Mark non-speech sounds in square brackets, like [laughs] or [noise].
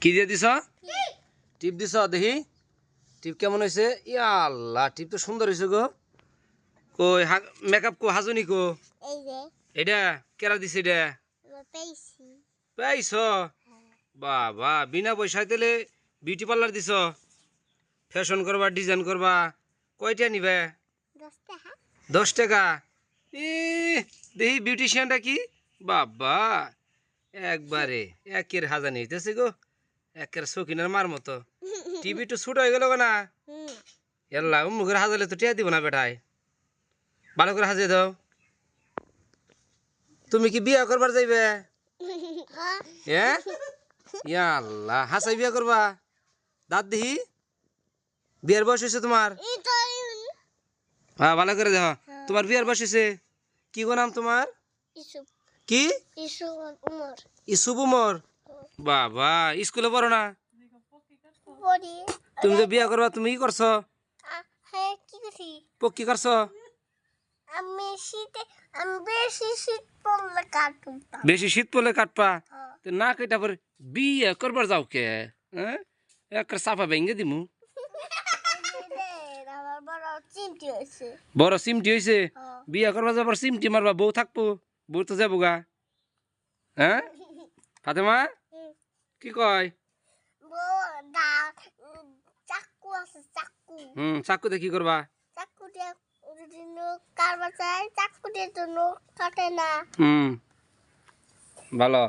কি দিয়ে দিছ? টিপ দিছ দেখি। টিপ কেমন হয়েছে ইয়া আল্লাহ টিপ তো সুন্দর হয়েছে গো। কই মেকআপ কো হাজুনি কো? এটা কেরা দিছে এটা পাইছ। বাবা বিনা পয়সায় তেলে বিউটি পার্লার দিছ। ফ্যাশন করবা ডিজাইন করবা কয়টা নিবে দশ টাকা। দশ টাকা? এ দেখি বিউটিশিয়ানটা কি? বাবা একবারে একের হাজার নিতেছে গো। একের শৌখিনের মার মতো। [laughs] টিভি তো ছোট হয়ে গেল না। এল্লা মুখের হাজালে তো টিয়া দিব না বেটায়। ভালো করে হাজিয়ে দাও। তুমি কি বিয়া করবার যাইবে? [laughs] হ্যাঁ আল্লাহ হাসাই বিয়া করবা? দাঁত দিহি? বিয়ার বয়স হয়েছে তোমার? হ্যাঁ ভালো করে দেখো। তোমার বিয়ার বয়স হয়েছে? কি গো নাম তোমার? কি? ইসুব উমর। বাবা স্কুলে পড়ো না? তুমি যে বিয়া করবা তুমি কি করছ? হ্যাঁ কি করছ? আমি শীতে আমি বেশি শীত পড়লে কাটুন বেশি শীত পড়লে কাটপা তো না কেটা পরে বিয়ে করবার যাও কে? হ্যাঁ একটা সাফা ভেঙে দিমু। বড় সিমটি হয়েছে। হ্যাঁ। বিয়ে করবা যাবার সিমটি মারবা বউ থাকব বউ তো যাব গা হ্যাঁ? ফাতেমা? কি কয়? চাকু আছে চাকু হুম চাকু দিয়ে কি করবা? চাকু দিয়ে যদি নখ কাটবা চাই চাকু দিয়ে তো নখ কাটে না। হুম ভালো।